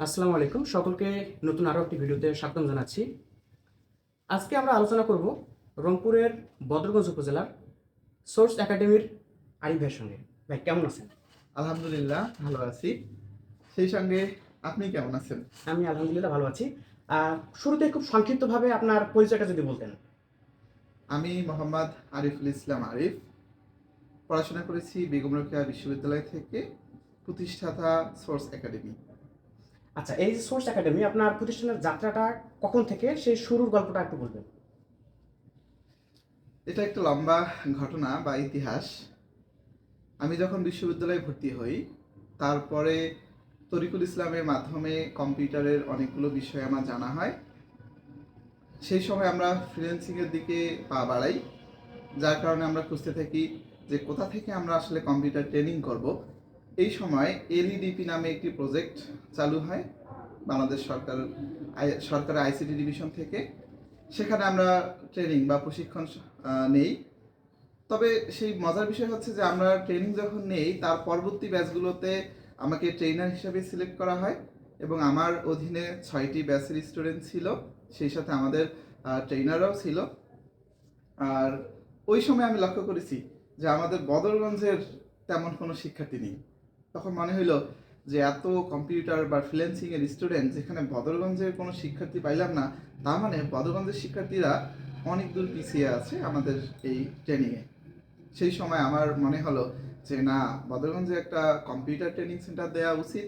আসসালামু আলাইকুম। সকলকে নতুন আরও একটি ভিডিওতে স্বাগতম জানাচ্ছি। আজকে আমরা আলোচনা করব রংপুরের বদরগঞ্জ উপজেলার সোর্স একাডেমির আরিফ ভাইয়ের সঙ্গে। ভাই কেমন আছেন? আলহামদুলিল্লাহ ভালো আছি। সেই সঙ্গে আপনি কেমন আছেন? আমি আলহামদুলিল্লাহ ভালো আছি। আর শুরুতে খুব সংক্ষিপ্তভাবে আপনার পরিচয়টা যদি বলতেন। আমি মোহাম্মদ আরিফুল ইসলাম আরিফ। পড়াশোনা করেছি বেগম রোকেয়া বিশ্ববিদ্যালয় থেকে প্রতিষ্ঠাতা সোর্স একাডেমি। আচ্ছা এই যে সোর্স একাডেমি আপনার প্রতিষ্ঠানের যাত্রাটা কখন থেকে? সেই শুরুর গল্পটা একটু বলবেন। এটা একটা লম্বা ঘটনা বা ইতিহাস। আমি যখন বিশ্ববিদ্যালয়ে ভর্তি হই, তারপরে তরিকুল ইসলামের মাধ্যমে কম্পিউটারের অনেকগুলো বিষয় আমার জানা হয়। সেই সময় আমরা ফ্রিল্যান্সিংয়ের দিকে পা বাড়াই, যার কারণে আমরা খুঁজতে থাকি যে কোথা থেকে আমরা আসলে কম্পিউটার ট্রেনিং করব। এই সময় এলইডিপি নামে একটি প্রজেক্ট চালু হয় বাংলাদেশ সরকার সরকারের আইসিটি ডিভিশন থেকে। সেখানে আমরা ট্রেনিং বা প্রশিক্ষণ নেই। তবে সেই মজার বিষয় হচ্ছে যে আমরা ট্রেনিং যখন নেই, তার পরবর্তী ব্যাচগুলোতে আমাকে ট্রেনার হিসেবে সিলেক্ট করা হয় এবং আমার অধীনে ছয়টি ব্যাচের স্টুডেন্ট ছিল, সেই সাথে আমাদের ট্রেনাররাও ছিল। আর ওই সময় আমি লক্ষ্য করেছি যে আমাদের বদরগঞ্জের তেমন কোনো শিক্ষার্থী নেই। তখন মনে হইল যে এত কম্পিউটার বা ফ্রিল্যান্সিং এর স্টুডেন্ট যেখানে বদরগঞ্জের কোনো শিক্ষার্থী পাইলাম না তার মানে বদরগঞ্জের শিক্ষার্থীরা অনেক দূর পিছিয়ে আছে আমাদের এই ট্রেনিংয়ে সেই সময় আমার মনে হলো যে না বদরগঞ্জে একটা কম্পিউটার ট্রেনিং সেন্টার দেওয়া উচিত।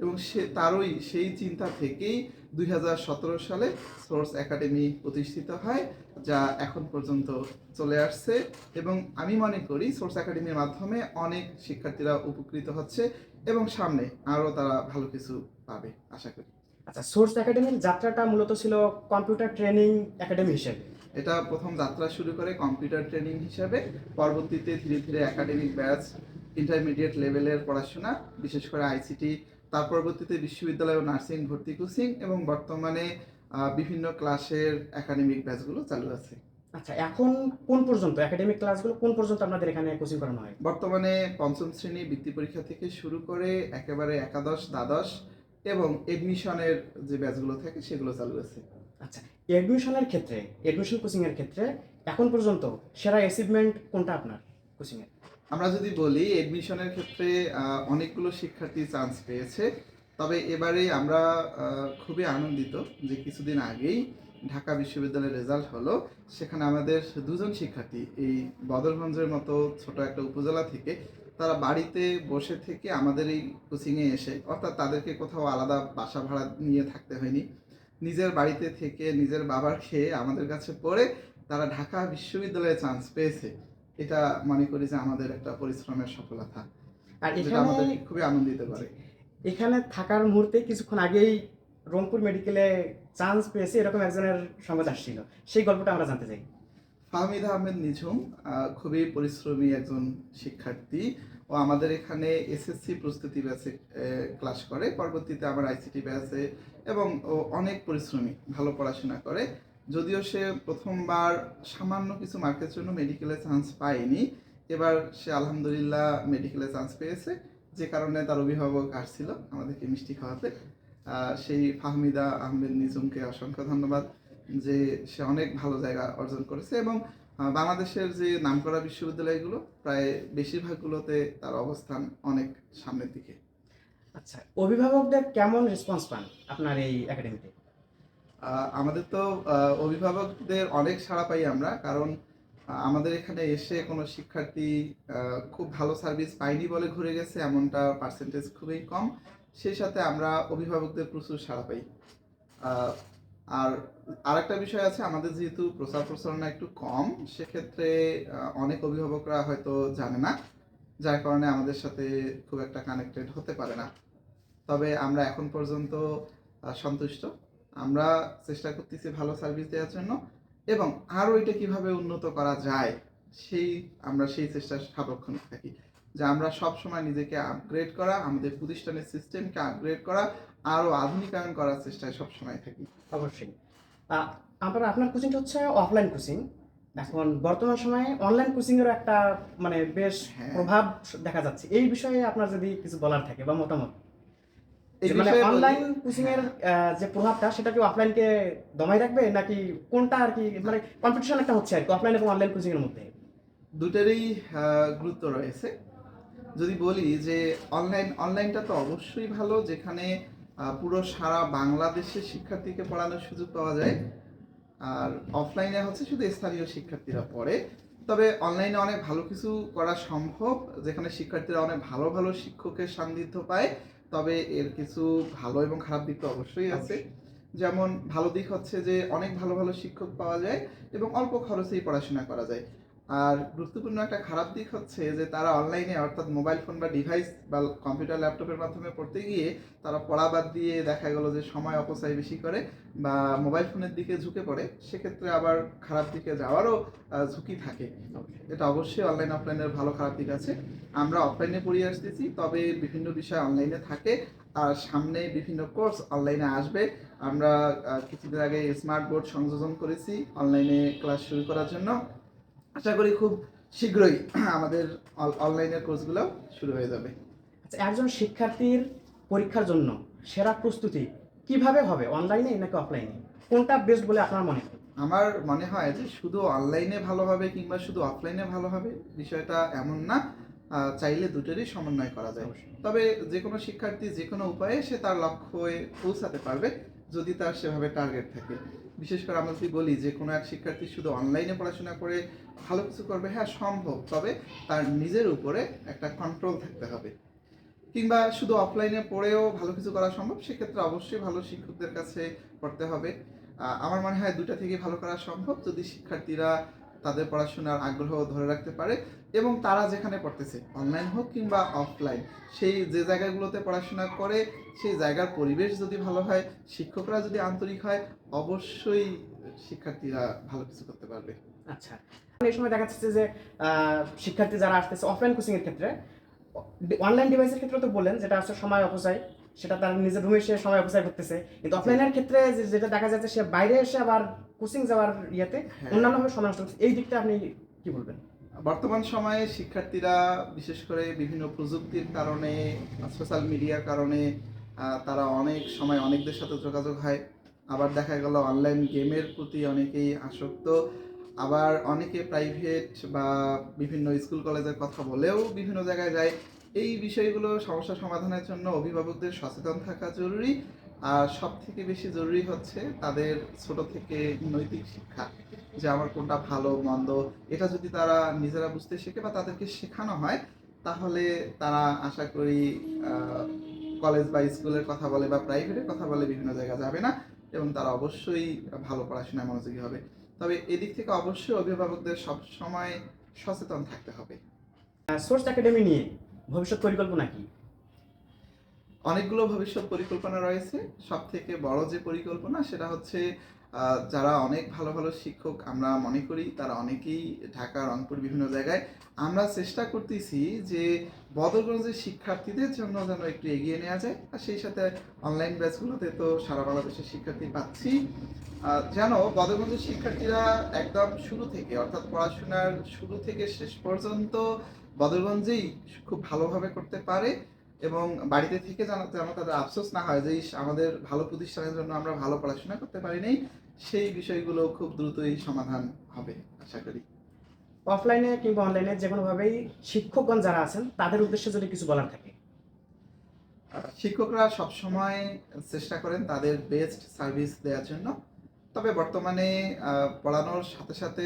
এবং সে তারই সেই চিন্তা থেকেই দুই হাজার সতেরো সালে সোর্স একাডেমি প্রতিষ্ঠিত হয় যা এখন পর্যন্ত চলে আসছে। এবং আমি মনে করি সোর্স একাডেমির মাধ্যমে অনেক শিক্ষার্থীরা উপকৃত হচ্ছে এবং সামনে আরও তারা ভালো কিছু পাবে আশা করি। আচ্ছা সোর্স একাডেমির যাত্রাটা মূলত ছিল কম্পিউটার ট্রেনিং একাডেমি হিসেবে। এটা প্রথম যাত্রা শুরু করে কম্পিউটার ট্রেনিং হিসাবে। পরবর্তীতে ধীরে ধীরে একাডেমিক ব্যাচ ইন্টারমিডিয়েট লেভেলের পড়াশোনা বিশেষ করে আইসিটি তার পরবর্তীতে বিশ্ববিদ্যালয় ও নার্সিং ভর্তি কোচিং এবং বর্তমানে বিভিন্ন ক্লাসের একাডেমিক ব্যাচগুলো চালু আছে। আচ্ছা এখন কোন পর্যন্ত? একাডেমিক ক্লাসগুলো কোন পর্যন্ত আপনাদের এখানে কোচিং করানো হয়? বর্তমানে পঞ্চম শ্রেণি বৃত্তি পরীক্ষা থেকে শুরু করে একেবারে একাদশ দ্বাদশ এবং এডমিশনের যে ব্যাচগুলো থাকে সেগুলো চালু আছে। আচ্ছা এডমিশনের ক্ষেত্রে এডমিশন কোচিং এর ক্ষেত্রে এখন পর্যন্ত সেরা অ্যাচিভমেন্ট কোনটা আপনার কোচিং এর আমরা যদি বলি এডমিশনের ক্ষেত্রে অনেকগুলো শিক্ষার্থী চান্স পেয়েছে। তবে এবারে আমরা খুবই আনন্দিত যে কিছুদিন আগেই ঢাকা বিশ্ববিদ্যালয়ের রেজাল্ট হলো। সেখানে আমাদের দুজন শিক্ষার্থী, এই বদরগঞ্জের মতো ছোট একটা উপজেলা থেকে, তারা বাড়িতে বসে থেকে আমাদের এই কোচিংয়ে এসে, অর্থাৎ তাদেরকে কোথাও আলাদা বাসা ভাড়া নিয়ে থাকতে হয়নি। নিজের বাড়িতে থেকে নিজের বাবার খেয়ে আমাদের কাছে পড়ে তারা ঢাকা বিশ্ববিদ্যালয়ে চান্স পেয়েছে। এটা মনে করি যে আমাদের একটা পরিশ্রমের সফলতা আর এখানে আমাদের খুবই আনন্দিত করে। এখানে থাকার মুহূর্তে কিছুক্ষণ আগেই রংপুর মেডিকেলে চান্স পেয়েছে এরকম একজনের সংবাদ আসছিল। সেই গল্পটা আমরা জানতে চাই। ফাহমিদ আহমেদ নিঝুম খুবই পরিশ্রমী একজন শিক্ষার্থী। ও আমাদের এখানে এসএসসি প্রস্তুতি ব্যাচে ক্লাস করে। পরবর্তীতে আমার আইসিটি ব্যাচে এবং ও অনেক পরিশ্রমী ভালো পড়াশোনা করে। যদিও সে প্রথমবার সামান্য কিছু মার্কের জন্য মেডিকেলে চান্স পায়নি, এবার সে আলহামদুলিল্লাহ মেডিকেলে চান্স পেয়েছে, যে কারণে তার অভিভাবক আসছিল আমাদেরকে মিষ্টি খাওয়াতে। সেই ফাহমিদা আহমেদ নিজুমকে অসংখ্য ধন্যবাদ যে সে অনেক ভালো জায়গা অর্জন করেছে এবং বাংলাদেশের যে নামকরা বিশ্ববিদ্যালয়গুলো, প্রায় বেশিরভাগগুলোতে তার অবস্থান অনেক সামনের দিকে। আচ্ছা অভিভাবকদের কেমন রেসপন্স পান আপনার এই একাডেমিতে আমাদের তো অভিভাবকদের অনেক সাড়া পাই আমরা কারণ আমাদের এখানে এসে কোনো শিক্ষার্থী খুব ভালো সার্ভিস পায়নি বলে ঘুরে গেছে এমনটা পার্সেন্টেজ খুবই কম। সেই সাথে আমরা অভিভাবকদের প্রচুর সাড়া পাই। আহ, আর আরেকটা বিষয় আছে আমাদের যেহেতু প্রচার প্রচারণা একটু কম সেক্ষেত্রে অনেক অভিভাবকরা হয়তো জানে না যার কারণে আমাদের সাথে খুব একটা কানেক্টেড হতে পারে না। তবে আমরা এখন পর্যন্ত সন্তুষ্ট। আমরা চেষ্টা করতেছি ভালো সার্ভিস দেওয়ার জন্য এবং আরও এটা কীভাবে উন্নত করা যায় সেই আমরা সেই চেষ্টা সাবক্ষণ থাকি। যে আমরা সব সময় নিজেকে আপগ্রেড করা আমাদের প্রতিষ্ঠানের সিস্টেমকে আপগ্রেড করা আরও আধুনিকায়ন করার চেষ্টায় সব সময় থাকি। অবশ্যই। আহ, আপনার আপনার কোচিংটা হচ্ছে অফলাইন কোচিং এখন বর্তমান সময়ে অনলাইন কোচিংয়েরও একটা মানে বেশ হ্যাঁ। প্রভাব দেখা যাচ্ছে। এই বিষয়ে আপনার যদি কিছু বলার থাকে বা মতামত। মানে অনলাইন কোচিং এর যে প্রভাবটা সেটা কি অফলাইনকে দমাই রাখবে? নাকি কোনটা আর কি মানে কম্পিটিশন একটা হচ্ছে আর কি অফলাইন এবং অনলাইন কোচিং এর মধ্যে দুটারই গুরুত্ব রয়েছে। যদি বলি যে অনলাইন অনলাইনটা তো অবশ্যই ভালো যেখানে পুরো সারা বাংলাদেশের শিক্ষার্থীকে পড়ানোর সুযোগ পাওয়া যায়। আর অফলাইনে হচ্ছে শুধু স্থানীয় শিক্ষার্থীরা পড়ে। তবে অনলাইনে অনেক ভালো কিছু করা সম্ভব যেখানে শিক্ষার্থীরা অনেক ভালো ভালো শিক্ষকের সান্নিধ্য পায়। তবে এর কিছু ভালো এবং খারাপ দিক তো অবশ্যই আছে। যেমন ভালো দিক হচ্ছে যে অনেক ভালো ভালো শিক্ষক পাওয়া যায় এবং অল্প খরচেই পড়াশোনা করা যায়। আর গুরুত্বপূর্ণ একটা খারাপ দিক হচ্ছে যে তারা অনলাইনে অর্থাৎ মোবাইল ফোন বা ডিভাইস বা কম্পিউটার ল্যাপটপের মাধ্যমে পড়তে গিয়ে তারা পড়া বাদ দিয়ে দেখা গেল যে সময় অপচয় বেশি করে বা মোবাইল ফোনের দিকে ঝুঁকে পড়ে সেক্ষেত্রে আবার খারাপ দিকে যাওয়ারও ঝুঁকি থাকে। এটা অবশ্যই অনলাইন অফলাইনের ভালো খারাপ দিক আছে। আমরা অফলাইনে পড়িয়ে আসতেছি তবে বিভিন্ন বিষয় অনলাইনে থাকে আর সামনে বিভিন্ন কোর্স অনলাইনে আসবে। আমরা কিছুদিন আগে স্মার্ট বোর্ড সংযোজন করেছি অনলাইনে ক্লাস শুরু করার জন্য। আশা করি খুব শীঘ্রই আমাদের অনলাইনের কোর্সগুলো শুরু হয়ে যাবে। আচ্ছা একজন শিক্ষার্থীর পরীক্ষার জন্য সেরা প্রস্তুতি কীভাবে হবে অনলাইনে নাকি অফলাইনে কোনটা বেস্ট বলে আপনার মনে হয়? আমার মনে হয় যে শুধু অনলাইনে ভালো হবে কিংবা শুধু অফলাইনে ভালো হবে বিষয়টা এমন না চাইলে দুটোরই সমন্বয় করা যায়। তবে যে কোনো শিক্ষার্থী যে কোনো উপায়ে সে তার লক্ষ্যে পৌঁছাতে পারবে যদি তার সেভাবে টার্গেট থাকে। বিশেষ করে আমরা যদি বলি যে কোনো এক শিক্ষার্থী শুধু অনলাইনে পড়াশোনা করে ভালো কিছু করবে হ্যাঁ সম্ভব। তবে তার নিজের উপরে একটা কন্ট্রোল থাকতে হবে। কিংবা শুধু অফলাইনে পড়েও ভালো কিছু করা সম্ভব, সেক্ষেত্রে অবশ্যই ভালো শিক্ষকদের কাছে পড়তে হবে। আমার মনে হয় দুটা থেকে ভালো করা সম্ভব। যদি শিক্ষার্থীরা তাদের পড়াশোনার আগ্রহ ধরে রাখতে পারে এবং তারা যেখানে পড়তেছে অনলাইন হোক কিংবা অফলাইন সেই যে জায়গাগুলোতে পড়াশোনা করে সেই জায়গার পরিবেশ যদি ভালো হয় শিক্ষকরা যদি আন্তরিক হয় অবশ্যই শিক্ষার্থীরা ভালো কিছু করতে পারবে। আচ্ছা এই সময় দেখা যাচ্ছে যে আহ, শিক্ষার্থী যারা আসতেছে অফলাইন কোচিং এর ক্ষেত্রে অনলাইন ডিভাইসের ক্ষেত্রে তো বললেন যেটা আসলে সময় অপচয় সেটা তার নিজের রুমে এসে সময় অপচয় করতেছে। কিন্তু অফলাইনের ক্ষেত্রে যেটা দেখা যাচ্ছে সে বাইরে এসে আবার কোচিং যাওয়ার ইয়েতে হ্যাঁ। অন্যান্যভাবে সময় নষ্ট এই দিকটা আপনি কি বলবেন? বর্তমান সময়ে শিক্ষার্থীরা বিশেষ করে বিভিন্ন প্রযুক্তির কারণে সোশ্যাল মিডিয়ার কারণে তারা অনেক সময় অনেকদের সাথে যোগাযোগ হয়। আবার দেখা গেল অনলাইন গেমের প্রতি অনেকেই আসক্ত। আবার অনেকে প্রাইভেট বা বিভিন্ন স্কুল কলেজের কথা বলেও বিভিন্ন জায়গায় যায়। এই বিষয়গুলো সমস্যা সমাধানের জন্য অভিভাবকদের সচেতন থাকা জরুরি। আর সব থেকে বেশি জরুরি হচ্ছে তাদের ছোট থেকে নৈতিক শিক্ষা, যে আমার কোনটা ভালো, মন্দ। এটা যদি তারা নিজেরা বুঝতে শেখে বা তাদেরকে শেখানো হয়, তাহলে তারা আশা করি কলেজ বা স্কুলের কথা বলে বা প্রাইভেটের কথা বলে বিভিন্ন জায়গা যাবে না এবং তারা অবশ্যই ভালো পড়াশোনায় মনোযোগী হবে। তবে এদিক থেকে অবশ্যই অভিভাবকদের সব সময় সচেতন থাকতে হবে। সোর্স একাডেমি নিয়ে ভবিষ্যৎ পরিকল্পনা কি? অনেকগুলো ভবিষ্যৎ পরিকল্পনা রয়েছে। সব থেকে বড় যে পরিকল্পনা সেটা হচ্ছে যারা অনেক ভালো ভালো শিক্ষক আমরা মনে করি, তারা অনেকেই ঢাকা, রংপুর বিভিন্ন জায়গায়। আমরা চেষ্টা করতেছি যে বদরগঞ্জের শিক্ষার্থীদের জন্য যেন একটু এগিয়ে নেওয়া যায়। আর সেই সাথে অনলাইন ব্যাচগুলোতে তো সারা বাংলাদেশের শিক্ষার্থী পাচ্ছি। যেন বদরগঞ্জের শিক্ষার্থীরা একদম শুরু থেকে, অর্থাৎ পড়াশোনার শুরু থেকে শেষ পর্যন্ত বদরগঞ্জেই খুব ভালোভাবে করতে পারে। এবং বাড়িতে থেকে যেন যেন তাদের আফসোস না হয় যে আমাদের ভালো প্রতিষ্ঠানের জন্য আমরা ভালো পড়াশোনা করতে পারিনি। সেই বিষয়গুলো খুব দ্রুতই সমাধান হবে আশা করি। অফলাইনে কিংবা অনলাইনে যে কোনোভাবেই শিক্ষকগণ যারা আছেন তাদের উদ্দেশ্যে যদি কিছু বলার থাকে। শিক্ষকরা সবসময় চেষ্টা করেন তাদের বেস্ট সার্ভিস দেওয়ার জন্য। তবে বর্তমানে পড়ানোর সাথে সাথে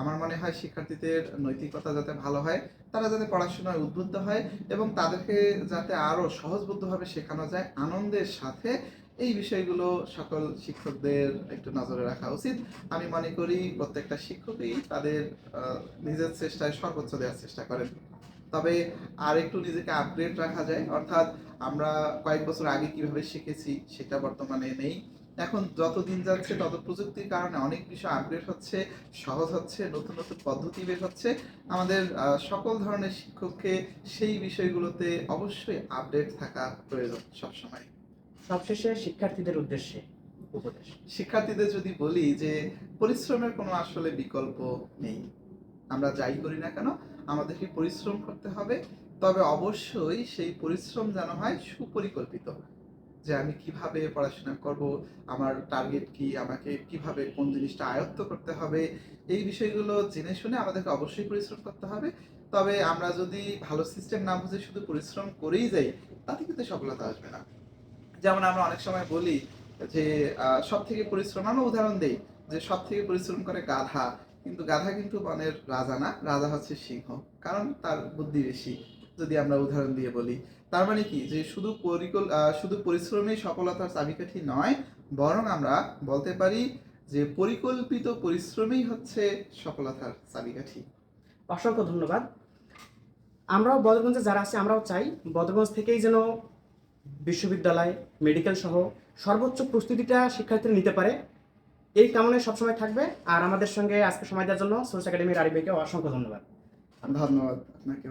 আমার মনে হয় শিক্ষার্থীদের নৈতিকতা যাতে ভালো হয়, তারা যাতে পড়াশোনায় উদ্বুদ্ধ হয় এবং তাদেরকে যাতে আরও সহজবদ্ধভাবে শেখানো যায় আনন্দের সাথে, এই বিষয়গুলো সকল শিক্ষকদের একটু নজরে রাখা উচিত। আমি মনে করি প্রত্যেকটা শিক্ষকই তাদের নিজের চেষ্টায় সর্বোচ্চ দেওয়ার চেষ্টা করেন। তবে আর একটু নিজেকে আপডেট রাখা যায়। অর্থাৎ আমরা কয়েক বছর আগে কীভাবে শিখেছি সেটা বর্তমানে নেই। এখন যত দিন যাচ্ছে তত প্রযুক্তির কারণে অনেক বিষয় আপডেট হচ্ছে সহজ হচ্ছে নতুন নতুন পদ্ধতি বের হচ্ছে। আমাদের সকল ধরনের শিক্ষককে সেই বিষয়গুলোতে অবশ্যই আপডেট থাকা প্রয়োজন সবসময়। সবশেষে শিক্ষার্থীদের উদ্দেশ্যে উপদেশ। শিক্ষার্থীদের যদি বলি যে পরিশ্রমের কোনো আসলে বিকল্প নেই। আমরা যাই করি না কেন আমাদেরকে পরিশ্রম করতে হবে। তবে অবশ্যই সেই পরিশ্রম যেন হয় সুপরিকল্পিত। যে আমি কীভাবে পড়াশোনা করব, আমার টার্গেট কি, আমাকে কীভাবে কোন জিনিসটা আয়ত্ত করতে হবে, এই বিষয়গুলো জেনে শুনে আমাদেরকে অবশ্যই পরিশ্রম করতে হবে। তবে আমরা যদি ভালো সিস্টেম না বুঝে শুধু পরিশ্রম করেই যাই, তাতে কিন্তু সফলতা আসবে না। যেমন আমরা অনেক সময় বলি যে সব থেকে পরিশ্রম, আমরা উদাহরণ দিই যে সব থেকে পরিশ্রম করে গাধা, কিন্তু গাধা কিন্তু বনের রাজা না, রাজা হচ্ছে সিংহ, কারণ তার বুদ্ধি বেশি। যদি আমরা উদাহরণ দিয়ে বলি তার মানে কি? যে শুধু পরিকল শুধু পরিশ্রমই সফলতার চাবিকাঠি নয় বরং আমরা বলতে পারি যে পরিকল্পিত পরিশ্রমই হচ্ছে সফলতার চাবিকাঠি। অসংখ্য ধন্যবাদ। আমরাও বদরগঞ্জে যারা আছে আমরাও চাই বদরগঞ্জ থেকেই যেন বিশ্ববিদ্যালয় মেডিকেল সহ সর্বোচ্চ প্রস্তুতিটা শিক্ষার্থীরা নিতে পারে। এই কামনায় সবসময় থাকবে। আর আমাদের সঙ্গে আজকে সময় দেওয়ার জন্য সোর্স একাডেমির আরিফ ভাইকে অসংখ্য ধন্যবাদ। ধন্যবাদ আপনাকে